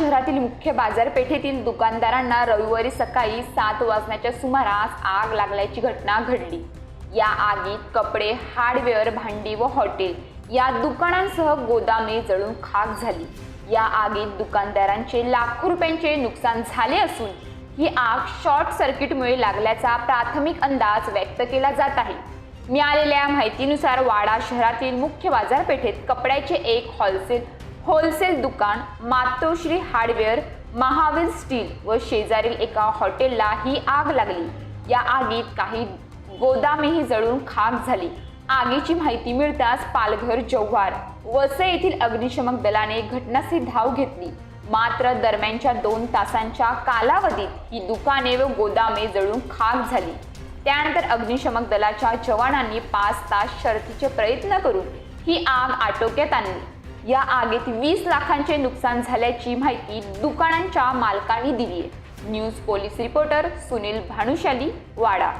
मुख्य बाजारपेठेतील दुकानदारांना रविवारी सकाळी सात वाजण्याच्या सुमारास आग लागल्याची घटना घडली. या आगीत कपडे हार्डवेअर भांडी व हॉटेल या दुकानांसह गोदामे जळून खाक झाली. या आगीत दुकानदारांचे लाखो रुपयांचे नुकसान झाले असून ही आग शॉर्ट सर्किटमुळे लागल्याचा प्राथमिक अंदाज व्यक्त केला जात आहे. मिळालेल्या माहितीनुसार वाडा शहरातील मुख्य बाजारपेठेत कपड्याचे एक होलसेल होलसेल दुकान मातोश्री हार्डवेअर महावीर स्टील व शेजारील एका हॉटेलला ही आग लागली. या आगीत काही गोदामेही जळून खाक झाली. आगीची माहिती मिळताच पालघर जव्हार वसई येथील अग्निशमक दलाने घटनास्थळी धाव घेतली. मात्र दरम्यानच्या दोन तासांच्या कालावधीत ही दुकाने व गोदामे जळून खाक झाली. त्यानंतर अग्निशमक दलाच्या जवानांनी पाच तास शर्थीचे प्रयत्न करून ही आग आटोक्यात आणली. या आगीत वीस लाखांचे नुकसान झाल्याची माहिती दुकानांच्या मालकांनी दिली आहे news police reporter Sunil Bhanushali Wada.